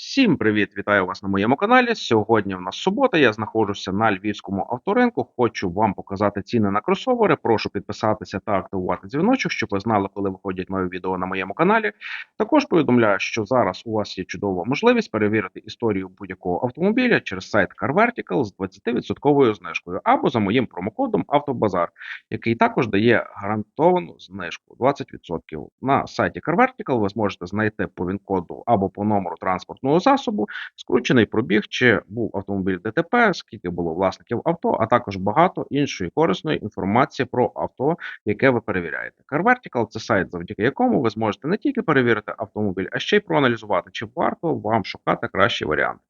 Всім привіт! Вітаю вас на моєму каналі. Сьогодні в нас субота. Я знаходжуся на львівському авторинку. Хочу вам показати ціни на кросовери. Прошу підписатися та активувати дзвіночок, щоб ви знали, коли виходять нові відео на моєму каналі. Також повідомляю, що зараз у вас є чудова можливість перевірити історію будь-якого автомобіля через сайт CarVertical з 20% знижкою або за моїм промокодом Автобазар, який також дає гарантовану знижку 20%. На сайті CarVertical ви зможете знайти по він-коду або по номеру транспортного засобу, скручений пробіг, чи був автомобіль ДТП, скільки було власників авто, а також багато іншої корисної інформації про авто, яке ви перевіряєте. CarVertical – це сайт, завдяки якому ви зможете не тільки перевірити автомобіль, а ще й проаналізувати, чи варто вам шукати кращий варіант.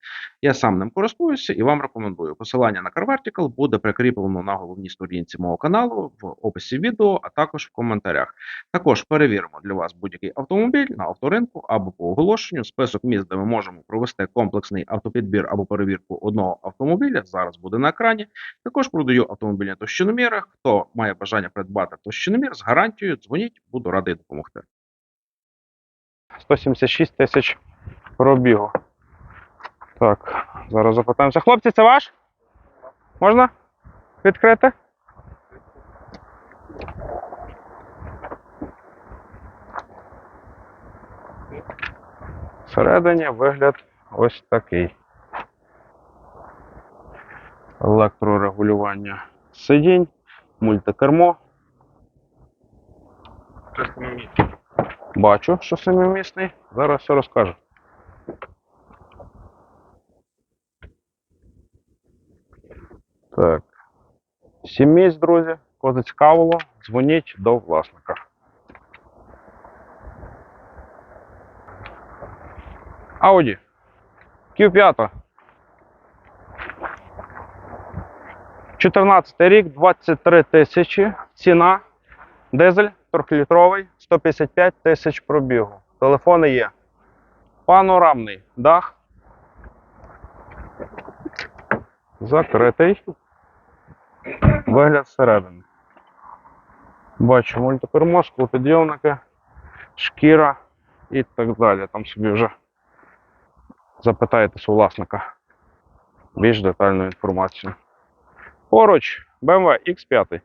Я сам ним користуюся і вам рекомендую. Посилання на CarVertical буде прикріплено на головній сторінці мого каналу в описі відео, а також в коментарях. Також перевіримо для вас будь-який автомобіль на авторинку або по оголошенню. Список міст, де ми можемо провести комплексний автопідбір або перевірку одного автомобіля. Зараз буде на екрані. Також продаю автомобільні товщиноміри. Хто має бажання придбати товщиномір з гарантією, дзвоніть, буду радий допомогти. 176 тисяч пробігу. Так, зараз запитаємося. Хлопці, це ваш? Можна відкрити? Всередині вигляд ось такий. Електрорегулювання сидінь, мультикермо. Бачу, що семимісний. Зараз все розкажу. Так. Сім місць, друзі. Кого дзвоніть до власника. Audi. Q5. 14 рік, 23 тисячі. Ціна. Дизель 3-літровий, 155 тисяч пробігу. Телефони є. Панорамний дах. Закритий. Вигляд зсередини. Бачу мультикермо, склопідйомники, шкіра і так далі. Там собі вже запитаєтесь у власника більш детальну інформацію. Поруч BMW X5.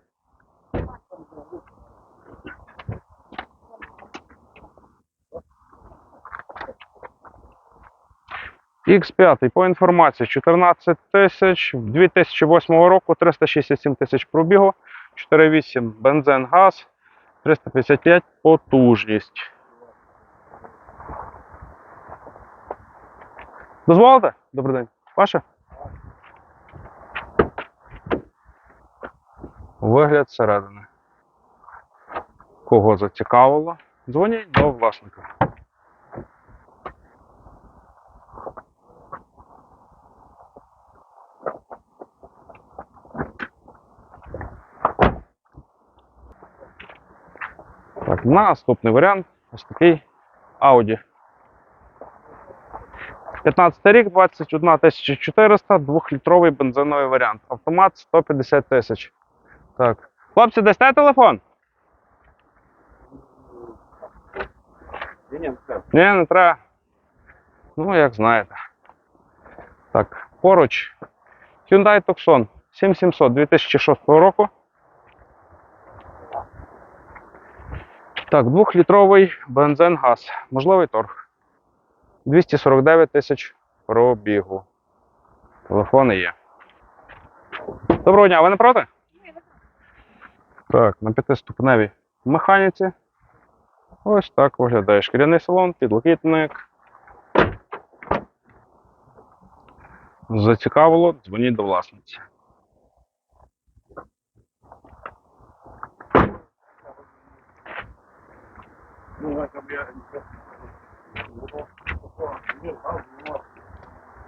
X5 по інформації 14 тисяч 2008 року 367 тисяч пробігу, 4,8 бензин, газ, 355 потужність. Дозволите? Добрий день. Ваше? Вигляд зсередини. Кого зацікавило? Дзвоніть до власника. Так, наступний варіант ось такий Audi. 15 рік, 21 400, 2-літровий бензиновий варіант. Автомат 150 тисяч. Так. Хлопці, дасте телефон? Ні, не треба. Ну, як знаєте. Так, поруч. Hyundai Tucson 7700 2006 року. Так, двохлітровий бензин газ. Можливий торг. 249 тисяч пробігу. Телефони є. Доброго дня, ви не проти? Так, на п'ятиступневій механіці. Ось так виглядає шкіряний салон, підлокітник. Зацікавило, дзвоніть до власниці.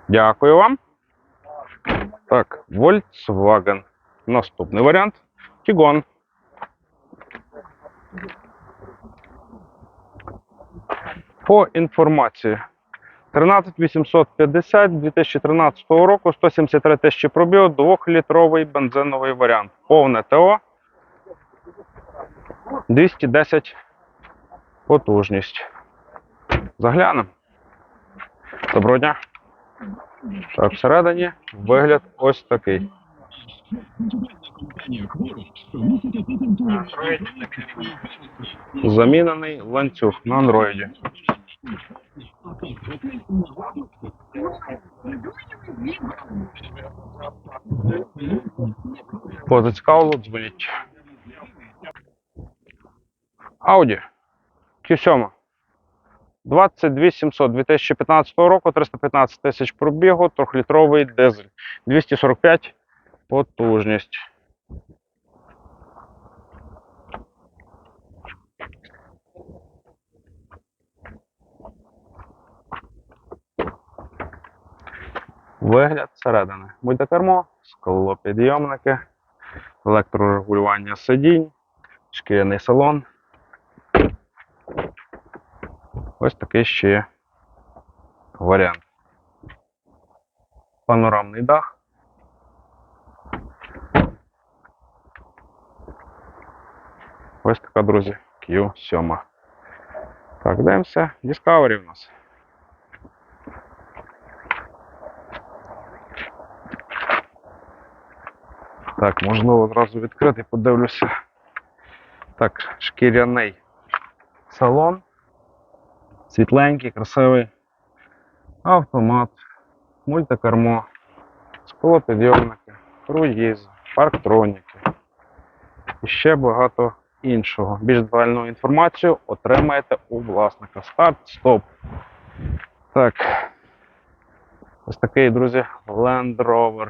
Дякую вам. Так, Volkswagen. Наступний варіант. Тігон. По інформації. 13850 2013 року, 173 тисячі пробіг, 2-літровий бензиновий варіант. Повне ТО. 210 потужність. Заглянемо. Доброго дня. Так, всередині вигляд ось такий. Замінений ланцюг на андроїді. По зацікавило, дзвоніть. Audi Q7. 22700 2015 року, 315 тисяч пробігу, 3-літровий дизель. 245 потужність. Вигляд всередини. Мультикермо, склопідйомники, електрорегулювання сидінь, шкіряний салон. Ось такий ще є варіант. Панорамний дах. Ось така, друзі, Q7. Так, дивимося. Discovery в нас. Так, можливо, одразу відкрити, подивлюся. Так, шкіряний салон. Світленький, красивий. Автомат, мультикермо, склопідйомники, круїз, парктроніки. І ще багато іншого. Більш детальну інформацію отримаєте у власника. Старт, стоп. Так. Ось такий, друзі, Land Rover.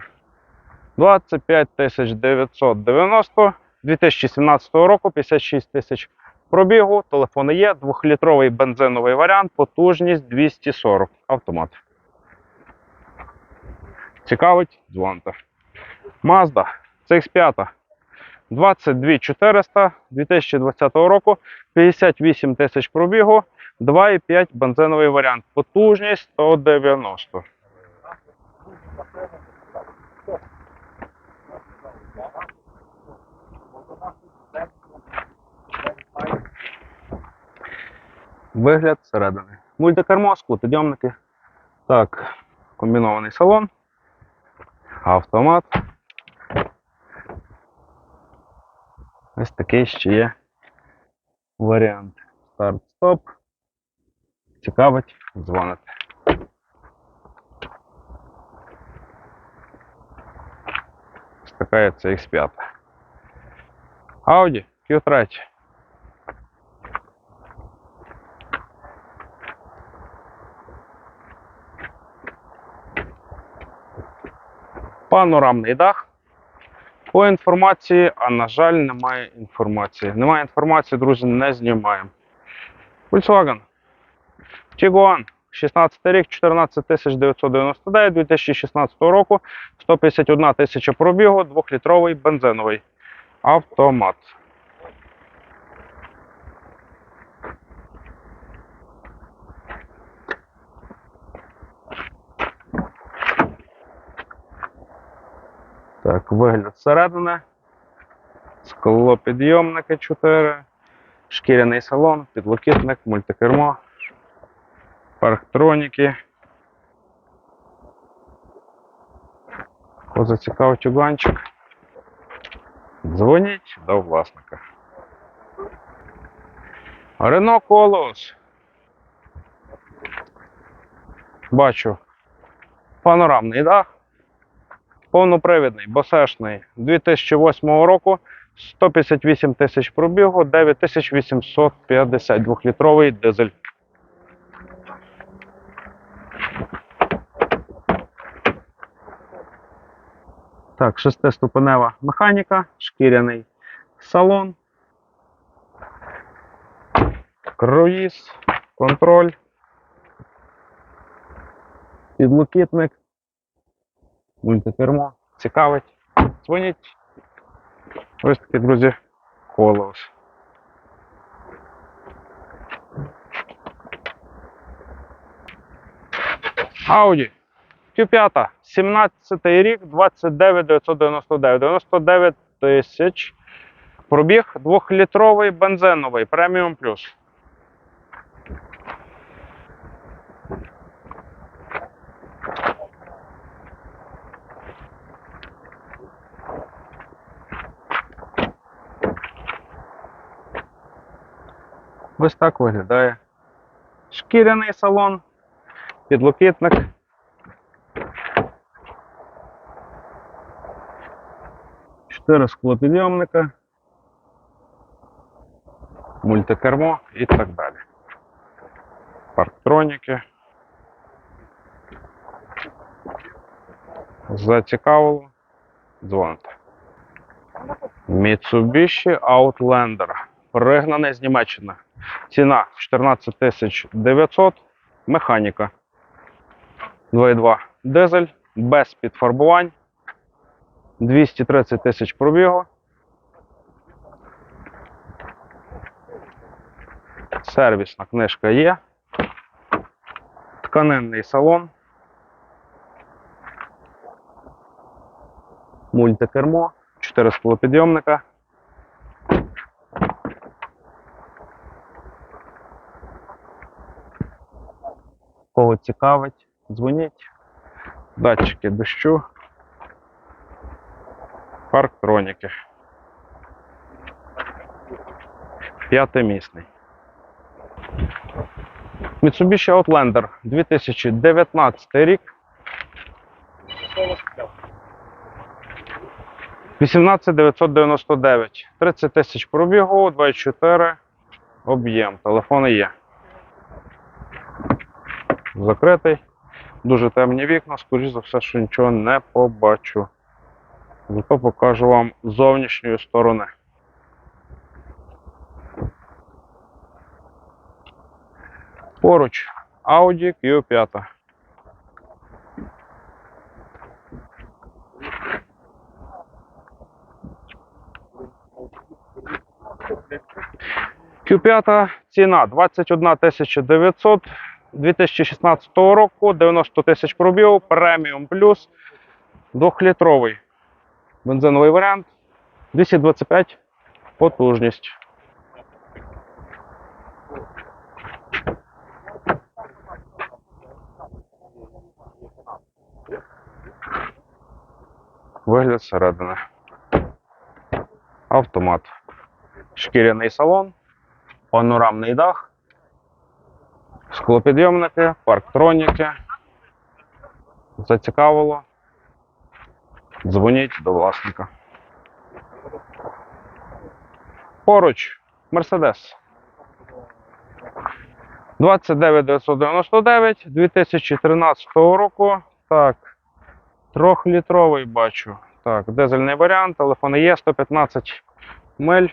25 990 2017 року, 56 тисяч пробігу, телефони є, 2-літровий бензиновий варіант, потужність 240 автомат. Цікавить, дзвоните. Mazda CX5 22 400 2020 року, 58 тисяч пробігу, 2,5 бензиновий варіант, потужність 190. Вигляд зсередини. Мультикермо, склопідйомники. Так, комбінований салон. Автомат. Ось такий ще є варіант. Старт-стоп. Цікавить, дзвоните. Ось така є CX5. Audi Q3. Панорамний дах. По інформації, а на жаль, немає інформації. Немає інформації, друзі, не знімаємо. Volkswagen. Tiguan. 16 рік, 14 999 2016 року, 151 тисяча пробігу, 2-літровий бензиновий автомат. Так, вигляд зсередини. Склопідйомники 4, шкіряний салон, підлокітник, мультикермо, парктроніки. Кого зацікавив тюганчик. Дзвоніть до власника. Рено Колос. Бачу панорамний дах. Повнопривідний, босешний. 2008 року, 158 тисяч пробігу, 9852 літровий дизель. Так, шестиступенева механіка, шкіряний салон, круїз, контроль, підлокітник, мультикермо. Цікавить. Дзвоніть. Ось такі, друзі, колос. Audi Q5, 17 рік, 29 999, 99 тисяч. Пробіг 2-літровий бензиновий, преміум плюс. Ось так виглядає. Шкіряний салон, підлокітник. Чотири склопідйомника, мультикермо і так далі. Парктроніки. Зацікавило. Дзвоните. Mitsubishi Outlander. Пригнаний з Німеччини. Ціна 14 900. Механіка. 2.2 дизель. Без підфарбувань. 230 тисяч пробігу. Сервісна книжка є. Тканинний салон. Мультикермо. 4 склопідйомника. Кого цікавить, дзвоніть. Датчики дощу. Парктроніки. П'ятимісний. Mitsubishi Outlander 2019 рік. 18999. 30 тисяч пробігу, 24 об'єм. Телефони є. Закритий. Дуже темні вікна, скоріш за все, що нічого не побачу. Зато покажу вам зовнішньої сторони. Поруч Audi Q5. Q5 ціна 21 900 2016 року, 90 тисяч пробігу, преміум плюс, 2-літровий бензиновий варіант, 225 потужність. Вигляд зсередини. Автомат. Шкіряний салон, панорамний дах, склопідйомники, парктроніки. Зацікавило. Дзвоніть до власника. Поруч Мерседес. 29999 2013 року. Так. Трьохлітровий бачу. Так, дизельний варіант, телефони є 115 миль.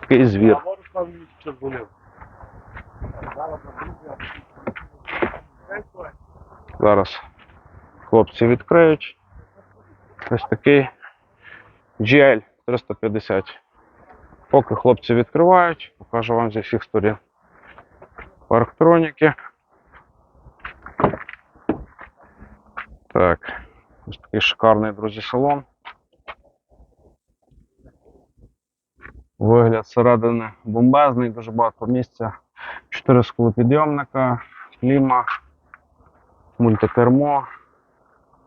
Такий звір. Зараз хлопці відкриють. Ось такий GL 350. Поки хлопці відкривають, покажу вам зі всіх сторін. Парктроніки. Так, ось такий шикарний, друзі, салон. Вигляд зсередини бомбезний, дуже багато місця. Чотири склопідйомника, кліма, мультикермо.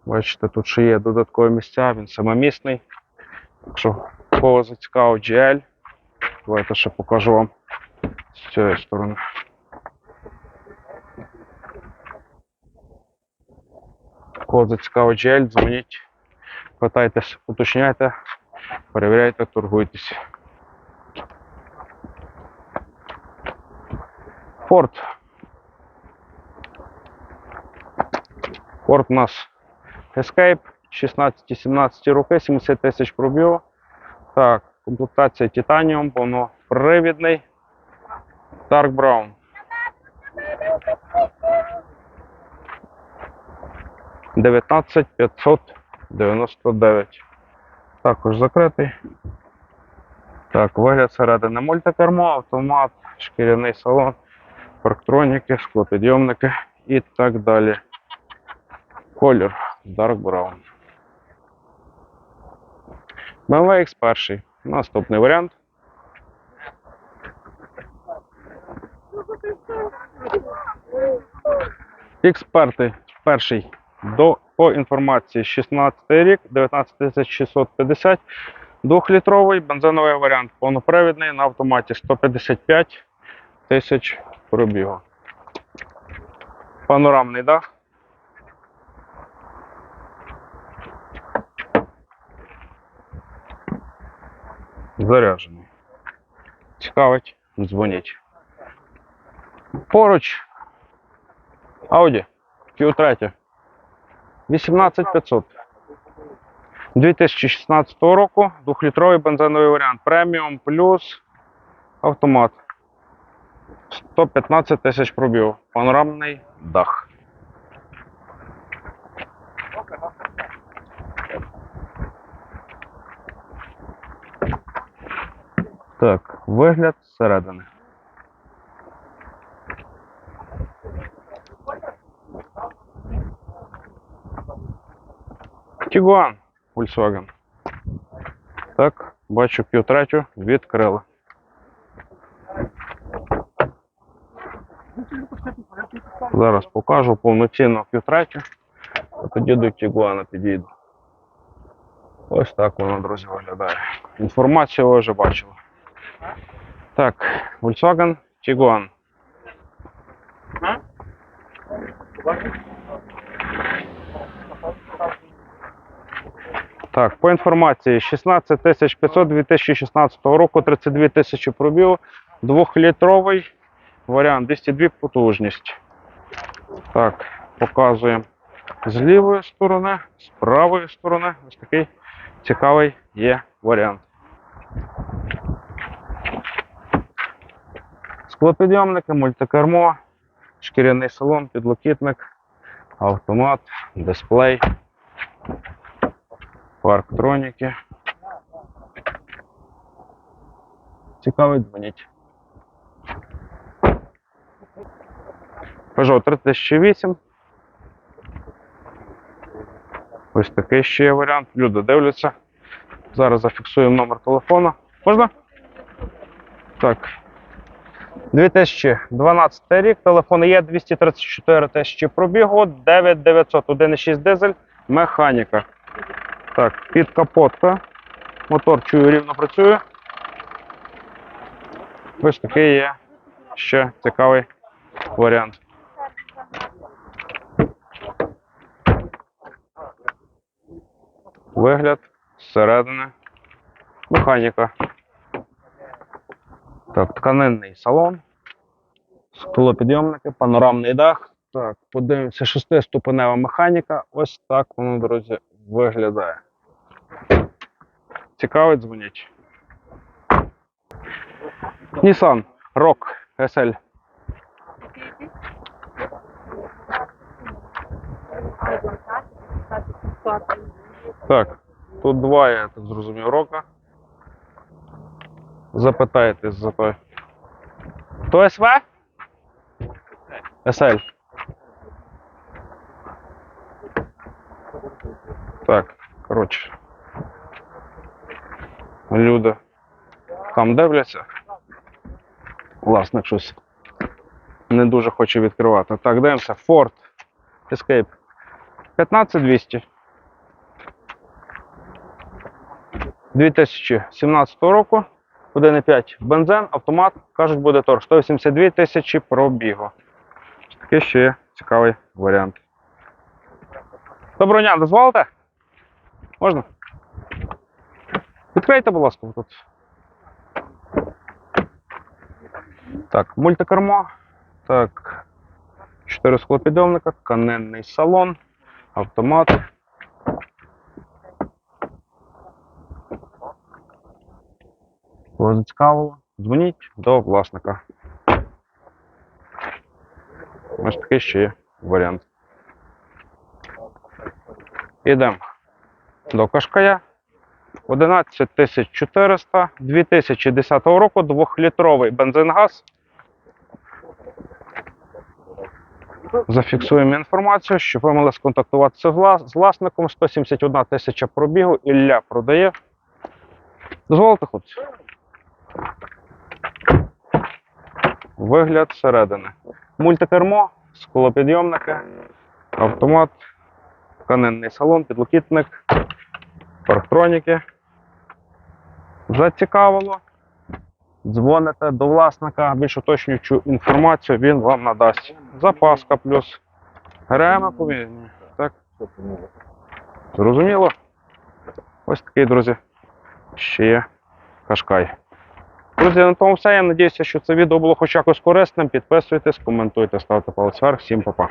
Бачите, тут ще є додаткові місця, він самомісний. Якщо кого зацікавив GL, давайте ще покажу вам з цієї сторони. Кого зацікавив GL, дзвоніть, питайтесь, уточняйте, перевіряйте, торгуйтесь. Форд. Форд у нас Escape 16-17 роки, 70 тисяч пробігу. Так, комплектація Titanium, повнопривідний. Dark Brown. Дев'ятнадцять п'ятсот дев'яносто дев'ять. Також закритий. Так, вигляд середини мультикермо, автомат, шкіряний салон, парктроніки, склопідйомники і так далі. Колір Dark Brown. BMW X1. Наступний варіант. Експерти перший до по інформації 16 рік, 19650, Двохлітровий бензиновий варіант повнопривідний на автоматі 155 тисяч пробігу. Панорамний дах. Заряджений. Цікавить, дзвоніть. Поруч Audi Q3 18500. 2016 року двохлітровий бензиновий варіант преміум плюс автомат. 115 тисяч пробів. Панорамний дах. Так, вигляд зсередини. Тігуан Volkswagen. Так, бачу Q3 відкрили. Зараз покажу повноцінно Q3, а тоді до Тігуана підійду. Ось так воно, друзі, виглядає. Інформацію ви вже бачили. Так, Volkswagen Tiguan. Так, по інформації 16 500 2016 року, 32 тисячі пробігу, двохлітровий варіант, 202 потужність. Так, показуємо з лівої сторони, з правої сторони. Ось такий цікавий є варіант. Склопідйомники, мультикермо, шкіряний салон, підлокітник, автомат, дисплей, парктроніки. Цікавий, дзвоніть. Peugeot 3008. Ось такий ще є варіант. Люди дивляться. Зараз зафіксуємо номер телефону. Можна? Так. 2012 рік, телефон є 234 тисячі пробігу, 9900, 1,6 дизель, механіка. Так, підкапотка. Мотор чую рівно працює. Ось такий є ще цікавий варіант. Вигляд зсередини. Механіка. Так, тканинний салон. Склопідйомники, панорамний дах. Так, подивимося, шестиступенева механіка. Ось так воно, друзі, виглядає. Цікавить, дзвоніть. Nissan Rock SL. Так, тут два, я так зрозумів, рока. Запитайтесь за той. То СВ? СЛ. Так, коротше. Люди там дивляться. Власник щось не дуже хоче відкривати. Так, дивимося. Ford Escape 15200. 2017 року. 1,5 бензин, автомат, кажуть, буде торг. 182 тисячі пробігу. Такий ще є цікавий варіант. Доброго дня, дозволите? Можна? Відкрийте, будь ласка, тут. Так, мультикермо. Так. Чотири склопідйомника, тканинний салон, автомат. Кого зацікавило, дзвоніть до власника. Ось такий ще є варіант. Ідемо до Кашкая. 11400 2010 року, 2-літровий бензин-газ. Зафіксуємо інформацію, щоб ви могли сконтактуватися з власником. 171 тисяча пробігу. Ілля продає. Дозволите, хлопці? Вигляд зсередини. Мультикермо, склопідйомники, автомат, тканинний салон, підлокітник, парктроніки. зацікавило, дзвоните до власника, більш уточнюючу інформацію він вам надасть. Запаска плюс. Рема повинні. Так. Зрозуміло? Ось такий, друзі. Ще є кашкай. Друзі, на тому все. Я надіюся, що це відео було хоч якось корисним. Підписуйтесь, коментуйте, ставте палець вверх. Всім па-па.